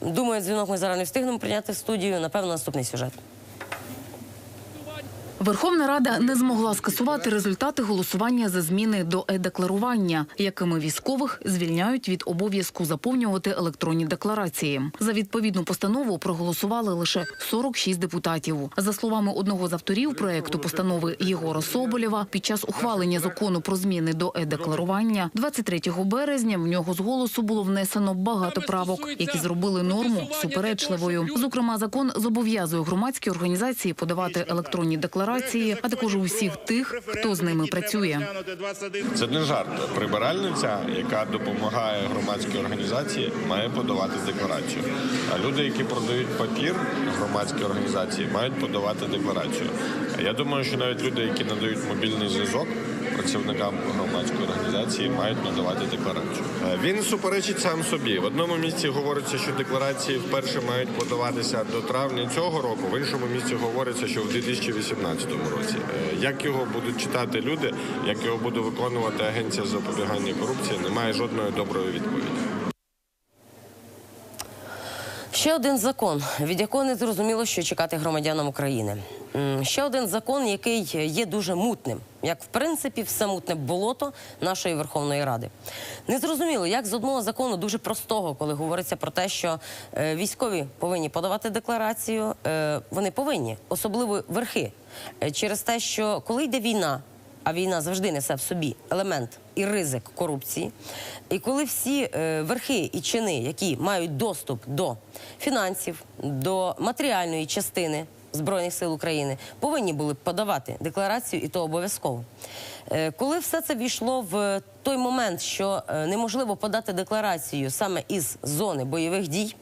Думаю, дзвінок ми зараз не встигнемо прийняти в студію. Напевно, наступний сюжет. Верховна Рада не змогла скасувати результати голосування за зміни до е-декларування, якими військових звільняють від обов'язку заповнювати електронні декларації. За відповідну постанову проголосували лише 46 депутатів. За словами одного з авторів проекту постанови Єгора Соболєва, під час ухвалення закону про зміни до е-декларування 23 березня в нього з голосу було внесено багато правок, які зробили норму суперечливою. Зокрема, закон зобов'язує громадські організації подавати електронні декларації, а також усіх тих, хто з ними працює. Це не жарт. Прибиральниця, яка допомагає громадській організації, має подавати декларацію. А люди, які продають папір, громадські організації, мають подавати декларацію. Я думаю, що навіть люди, які надають мобільний зв'язок працівникам громадської організації, мають надавати декларацію. Е, Він суперечить сам собі. В одному місці говориться, що декларації вперше мають подаватися до травня цього року. В іншому місці говориться, що в 2018 році. Е, Як його будуть читати люди, як його буде виконувати агенція запобігання корупції, немає жодної доброї відповіді. Ще один закон, від якого не зрозуміло, що чекати громадянам України. Ще один закон, який є дуже мутним, як в принципі все мутне болото нашої Верховної Ради. Незрозуміло, як з одного закону дуже простого, коли говориться про те, що е, військові повинні подавати декларацію, е, вони повинні, особливо верхи, Е, через те, що коли йде війна, а війна завжди несе в собі елемент і ризик корупції. І коли всі е, верхи і чини, які мають доступ до фінансів, до матеріальної частини Збройних сил України, повинні були подавати декларацію, і то обов'язково. Е, коли все це війшло в той момент, що е, неможливо подати декларацію саме із зони бойових дій,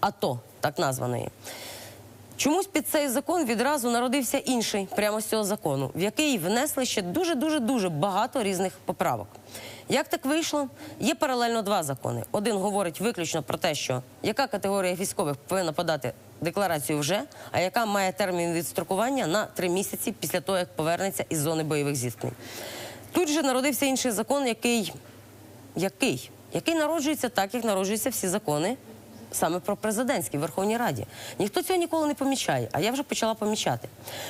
АТО, так названої. Чомусь під цей закон відразу народився інший прямо з цього закону, в який внесли ще дуже дуже дуже багато різних поправок. Як так вийшло? Є паралельно два закони. Один говорить виключно про те, що яка категорія військових повинна подати декларацію вже, а яка має термін відстрокування на три місяці після того, як повернеться із зони бойових зіткнень. Тут же народився інший закон, який який? Який народжується так, як народжуються всі закони саме про президентські в Верховній Раді. Ніхто цього ніколи не помічає, а я вже почала помічати.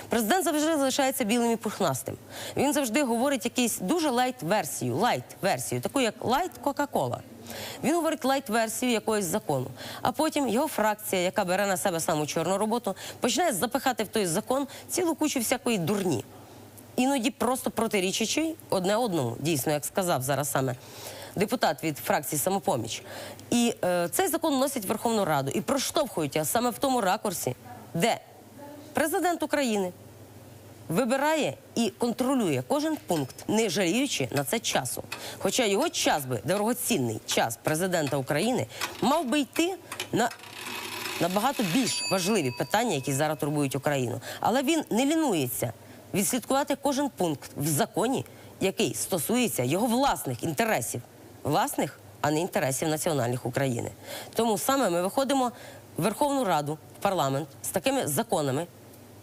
Президент завжди залишається білим і пухнастим. Він завжди говорить якийсь дуже лайт-версію, лайт-версію, таку як лайт Кока-Кола. Він говорить лайт-версію якогось закону, а потім його фракція, яка бере на себе саму чорну роботу, починає запихати в той закон цілу кучу всякої дурні іноді просто протирічачи одне одному, дійсно, як сказав зараз саме депутат від фракції самопоміч. І е, цей закон вносять в Верховну Раду і проштовхують його саме в тому ракурсі, де президент України вибирає і контролює кожен пункт, не жаліючи на це часу. Хоча його час би, дорогоцінний час президента України, мав би йти на набагато більш важливі питання, які зараз турбують Україну. Але він не лінується відслідкувати кожен пункт в законі, який стосується його власних інтересів, власних, а не інтересів національних України. Тому саме ми виходимо в Верховну Раду, в парламент з такими законами,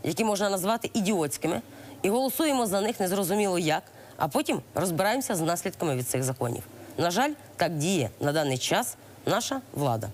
які можна назвати ідіотськими, і голосуємо за них незрозуміло як, а потім розбираємося з наслідками від цих законів. На жаль, так діє на даний час наша влада.